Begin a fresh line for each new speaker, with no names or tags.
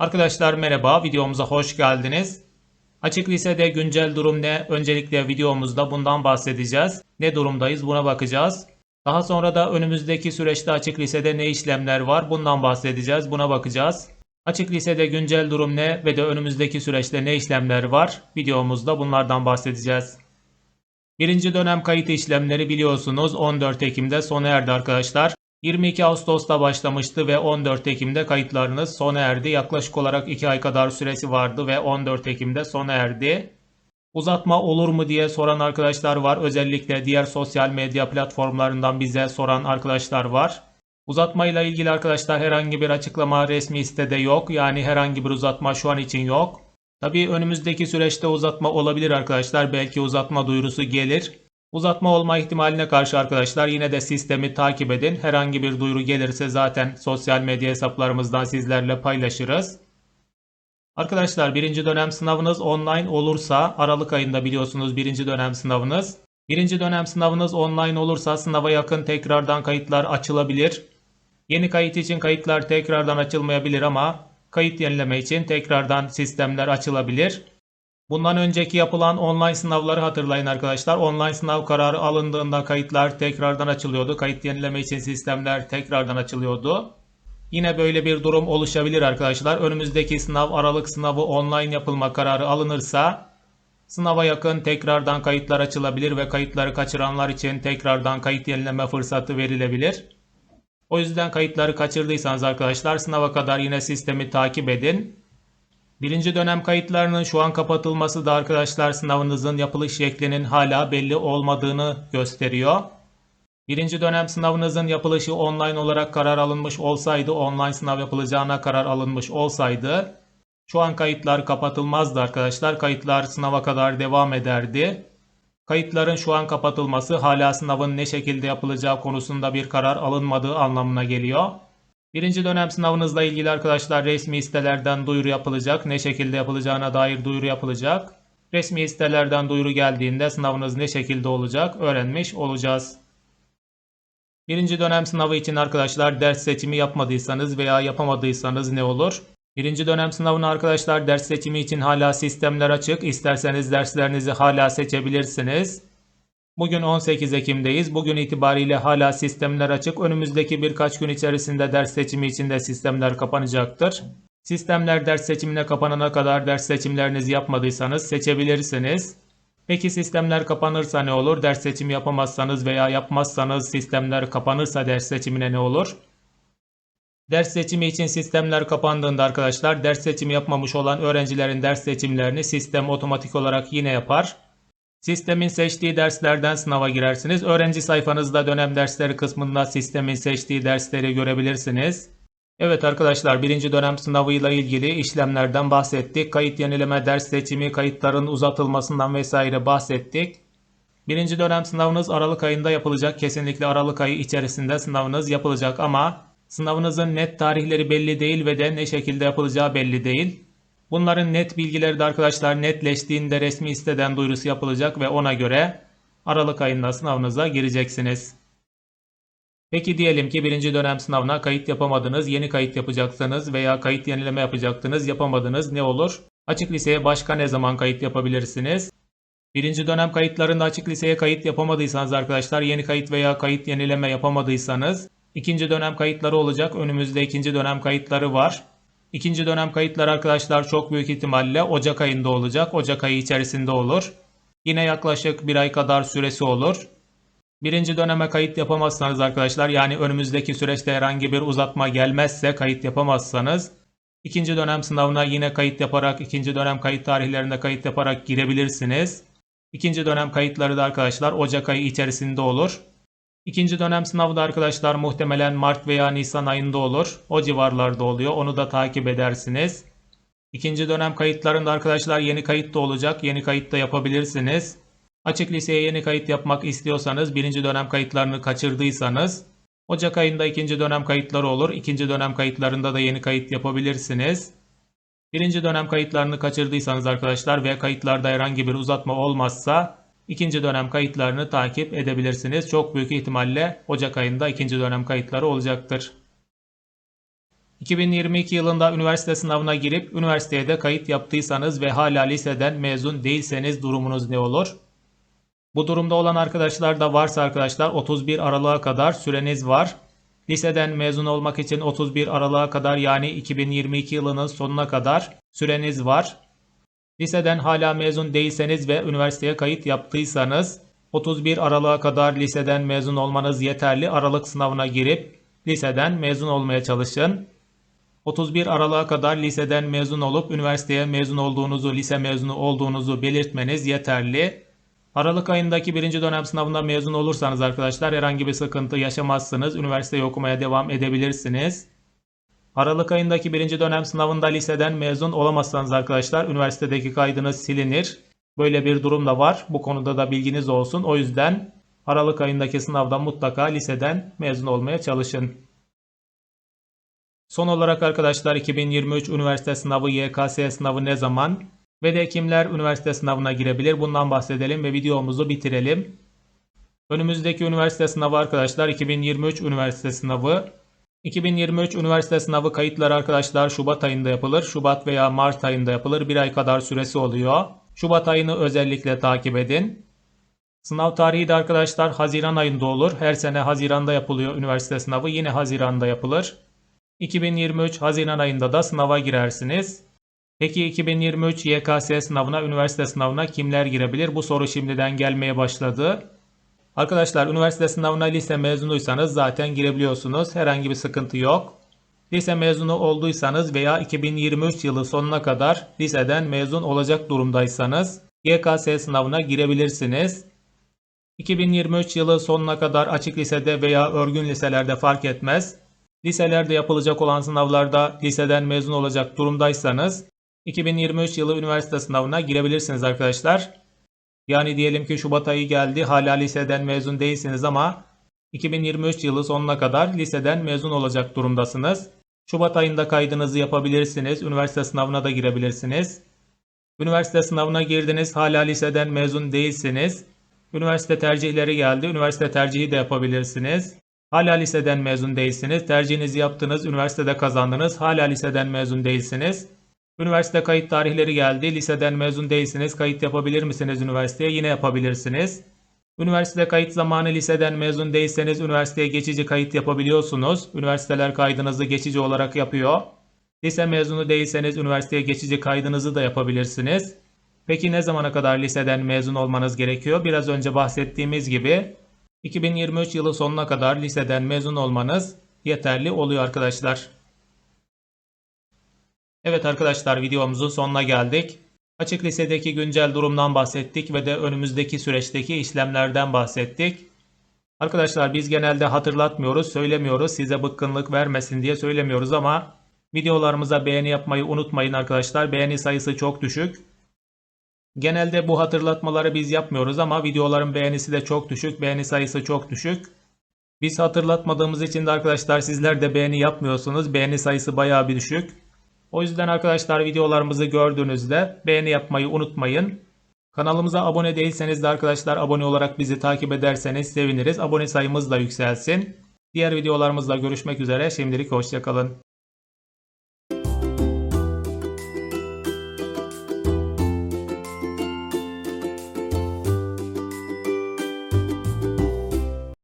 Arkadaşlar merhaba, videomuza hoş geldiniz. Açık lisede güncel durum ne? Öncelikle videomuzda bundan bahsedeceğiz. Ne durumdayız buna bakacağız. Daha sonra da önümüzdeki süreçte açık lisede ne işlemler var bundan bahsedeceğiz. Buna bakacağız. Açık lisede güncel durum ne ve de önümüzdeki süreçte ne işlemler var? Videomuzda bunlardan bahsedeceğiz. Birinci dönem kayıt işlemleri biliyorsunuz 14 Ekim'de sona erdi arkadaşlar. 22 Ağustos'ta başlamıştı ve 14 Ekim'de kayıtlarınız sona erdi. Yaklaşık olarak 2 ay kadar süresi vardı ve 14 Ekim'de sona erdi. Uzatma olur mu diye soran arkadaşlar var. Özellikle diğer sosyal medya platformlarından bize soran arkadaşlar var. Uzatmayla ilgili arkadaşlar herhangi bir açıklama resmi sitede yok. Yani herhangi bir uzatma şu an için yok. Tabii önümüzdeki süreçte uzatma olabilir arkadaşlar. Belki uzatma duyurusu gelir. Uzatma olma ihtimaline karşı arkadaşlar yine de sistemi takip edin. Herhangi bir duyuru gelirse zaten sosyal medya hesaplarımızdan sizlerle paylaşırız. Arkadaşlar birinci dönem sınavınız online olursa Aralık ayında biliyorsunuz birinci dönem sınavınız. Birinci dönem sınavınız online olursa sınava yakın tekrardan kayıtlar açılabilir. Yeni kayıt için kayıtlar tekrardan açılmayabilir ama kayıt yenileme için tekrardan sistemler açılabilir. Bundan önceki yapılan online sınavları hatırlayın arkadaşlar. Online sınav kararı alındığında kayıtlar tekrardan açılıyordu. Kayıt yenileme için sistemler tekrardan açılıyordu. Yine böyle bir durum oluşabilir arkadaşlar. Önümüzdeki sınav Aralık sınavı online yapılma kararı alınırsa sınava yakın tekrardan kayıtlar açılabilir ve kayıtları kaçıranlar için tekrardan kayıt yenileme fırsatı verilebilir. O yüzden kayıtları kaçırdıysanız arkadaşlar sınava kadar yine sistemi takip edin. Birinci dönem kayıtlarının şu an kapatılması da arkadaşlar sınavınızın yapılış şeklinin hala belli olmadığını gösteriyor. Birinci dönem sınavınızın yapılışı online olarak karar alınmış olsaydı, online sınav yapılacağına karar alınmış olsaydı, şu an kayıtlar kapatılmazdı arkadaşlar. Kayıtlar sınava kadar devam ederdi. Kayıtların şu an kapatılması hala sınavın ne şekilde yapılacağı konusunda bir karar alınmadığı anlamına geliyor. Birinci dönem sınavınızla ilgili arkadaşlar resmi sitelerden duyuru yapılacak. Ne şekilde yapılacağına dair duyuru yapılacak. Resmi sitelerden duyuru geldiğinde sınavınız ne şekilde olacak öğrenmiş olacağız. Birinci dönem sınavı için arkadaşlar ders seçimi yapmadıysanız veya yapamadıysanız ne olur? Birinci dönem sınavına arkadaşlar ders seçimi için hala sistemler açık. İsterseniz derslerinizi hala seçebilirsiniz. Bugün 18 Ekim'deyiz. Bugün itibariyle hala sistemler açık. Önümüzdeki birkaç gün içerisinde ders seçimi için de sistemler kapanacaktır. Sistemler ders seçimine kapanana kadar ders seçimlerinizi yapmadıysanız seçebilirsiniz. Peki sistemler kapanırsa ne olur? Ders seçimi yapamazsanız veya yapmazsanız sistemler kapanırsa ders seçimine ne olur? Ders seçimi için sistemler kapandığında arkadaşlar ders seçimi yapmamış olan öğrencilerin ders seçimlerini sistem otomatik olarak yine yapar. Sistemin seçtiği derslerden sınava girersiniz. Öğrenci sayfanızda dönem dersleri kısmında sistemin seçtiği dersleri görebilirsiniz. Evet arkadaşlar birinci dönem sınavıyla ilgili işlemlerden bahsettik. Kayıt yenileme, ders seçimi, kayıtların uzatılmasından vesaire bahsettik. Birinci dönem sınavınız Aralık ayında yapılacak. Kesinlikle Aralık ayı içerisinde sınavınız yapılacak ama sınavınızın net tarihleri belli değil ve de ne şekilde yapılacağı belli değil. Bunların net bilgileri de arkadaşlar netleştiğinde resmi siteden duyurusu yapılacak ve ona göre Aralık ayında sınavınıza gireceksiniz. Peki diyelim ki birinci dönem sınavına kayıt yapamadınız, yeni kayıt yapacaksınız veya kayıt yenileme yapacaktınız, yapamadınız ne olur? Açık liseye başka ne zaman kayıt yapabilirsiniz? Birinci dönem kayıtlarında açık liseye kayıt yapamadıysanız arkadaşlar yeni kayıt veya kayıt yenileme yapamadıysanız ikinci dönem kayıtları olacak. Önümüzde ikinci dönem kayıtları var. İkinci dönem kayıtlar arkadaşlar çok büyük ihtimalle Ocak ayında olacak. Ocak ayı içerisinde olur. Yine yaklaşık bir ay kadar süresi olur. Birinci döneme kayıt yapamazsanız arkadaşlar yani önümüzdeki süreçte herhangi bir uzatma gelmezse kayıt yapamazsanız ikinci dönem sınavına yine kayıt yaparak ikinci dönem kayıt tarihlerinde kayıt yaparak girebilirsiniz. İkinci dönem kayıtları da arkadaşlar Ocak ayı içerisinde olur. İkinci dönem sınavı da arkadaşlar muhtemelen Mart veya Nisan ayında olur. O civarlarda oluyor. Onu da takip edersiniz. İkinci dönem kayıtlarında arkadaşlar yeni kayıt da olacak. Yeni kayıt da yapabilirsiniz. Açık liseye yeni kayıt yapmak istiyorsanız birinci dönem kayıtlarını kaçırdıysanız Ocak ayında ikinci dönem kayıtları olur. İkinci dönem kayıtlarında da yeni kayıt yapabilirsiniz. Birinci dönem kayıtlarını kaçırdıysanız arkadaşlar ve kayıtlarda herhangi bir uzatma olmazsa ikinci dönem kayıtlarını takip edebilirsiniz. Çok büyük ihtimalle Ocak ayında ikinci dönem kayıtları olacaktır. 2022 yılında üniversite sınavına girip üniversiteye de kayıt yaptıysanız ve hala liseden mezun değilseniz durumunuz ne olur? Bu durumda olan arkadaşlar da varsa arkadaşlar 31 Aralık'a kadar süreniz var. Liseden mezun olmak için 31 Aralık'a kadar yani 2022 yılının sonuna kadar süreniz var. Liseden hala mezun değilseniz ve üniversiteye kayıt yaptıysanız 31 Aralık'a kadar liseden mezun olmanız yeterli. Aralık sınavına girip liseden mezun olmaya çalışın. 31 Aralık'a kadar liseden mezun olup üniversiteye mezun olduğunuzu, lise mezunu olduğunuzu belirtmeniz yeterli. Aralık ayındaki birinci dönem sınavında mezun olursanız arkadaşlar herhangi bir sıkıntı yaşamazsınız. Üniversiteyi okumaya devam edebilirsiniz. Aralık ayındaki birinci dönem sınavında liseden mezun olamazsanız arkadaşlar üniversitedeki kaydınız silinir. Böyle bir durum da var. Bu konuda da bilginiz olsun. O yüzden Aralık ayındaki sınavda mutlaka liseden mezun olmaya çalışın. Son olarak arkadaşlar 2023 üniversite sınavı YKS sınavı ne zaman ve de kimler üniversite sınavına girebilir bundan bahsedelim ve videomuzu bitirelim. Önümüzdeki üniversite sınavı arkadaşlar 2023 üniversite sınavı. 2023 üniversite sınavı kayıtları arkadaşlar Şubat ayında yapılır. Şubat veya Mart ayında yapılır. Bir ay kadar süresi oluyor. Şubat ayını özellikle takip edin. Sınav tarihi de arkadaşlar Haziran ayında olur. Her sene Haziran'da yapılıyor üniversite sınavı. Yine Haziran'da yapılır. 2023 Haziran ayında da sınava girersiniz. Peki 2023 YKS sınavına, üniversite sınavına kimler girebilir? Bu soru şimdiden gelmeye başladı. Arkadaşlar üniversite sınavına lise mezunuysanız zaten girebiliyorsunuz. Herhangi bir sıkıntı yok. Lise mezunu olduysanız veya 2023 yılı sonuna kadar liseden mezun olacak durumdaysanız YKS sınavına girebilirsiniz. 2023 yılı sonuna kadar açık lisede veya örgün liselerde fark etmez. Liselerde yapılacak olan sınavlarda liseden mezun olacak durumdaysanız 2023 yılı üniversite sınavına girebilirsiniz arkadaşlar. Yani diyelim ki Şubat ayı geldi hala liseden mezun değilsiniz ama 2023 yılı sonuna kadar liseden mezun olacak durumdasınız. Şubat ayında kaydınızı yapabilirsiniz. Üniversite sınavına da girebilirsiniz. Üniversite sınavına girdiniz hala liseden mezun değilsiniz. Üniversite tercihleri geldi. Üniversite tercihi de yapabilirsiniz. Hala liseden mezun değilsiniz. Tercihinizi yaptınız. Üniversitede kazandınız. Hala liseden mezun değilsiniz. Üniversite kayıt tarihleri geldi. Liseden mezun değilsiniz. Kayıt yapabilir misiniz üniversiteye? Yine yapabilirsiniz. Üniversite kayıt zamanı liseden mezun değilseniz üniversiteye geçici kayıt yapabiliyorsunuz. Üniversiteler kaydınızı geçici olarak yapıyor. Lise mezunu değilseniz üniversiteye geçici kaydınızı da yapabilirsiniz. Peki ne zamana kadar liseden mezun olmanız gerekiyor? Biraz önce bahsettiğimiz gibi 2023 yılı sonuna kadar liseden mezun olmanız yeterli oluyor arkadaşlar. Evet arkadaşlar videomuzun sonuna geldik. Açık lisedeki güncel durumdan bahsettik ve de önümüzdeki süreçteki işlemlerden bahsettik. Arkadaşlar biz genelde hatırlatmıyoruz, söylemiyoruz. Size bıkkınlık vermesin diye söylemiyoruz ama videolarımıza beğeni yapmayı unutmayın arkadaşlar. Beğeni sayısı çok düşük. Genelde bu hatırlatmaları biz yapmıyoruz ama videoların beğenisi de çok düşük. Beğeni sayısı çok düşük. Biz hatırlatmadığımız için de arkadaşlar sizler de beğeni yapmıyorsunuz. Beğeni sayısı bayağı bir düşük. O yüzden arkadaşlar videolarımızı gördüğünüzde beğeni yapmayı unutmayın. Kanalımıza abone değilseniz de arkadaşlar abone olarak bizi takip ederseniz seviniriz. Abone sayımız da yükselsin. Diğer videolarımızla görüşmek üzere. Şimdilik hoşçakalın.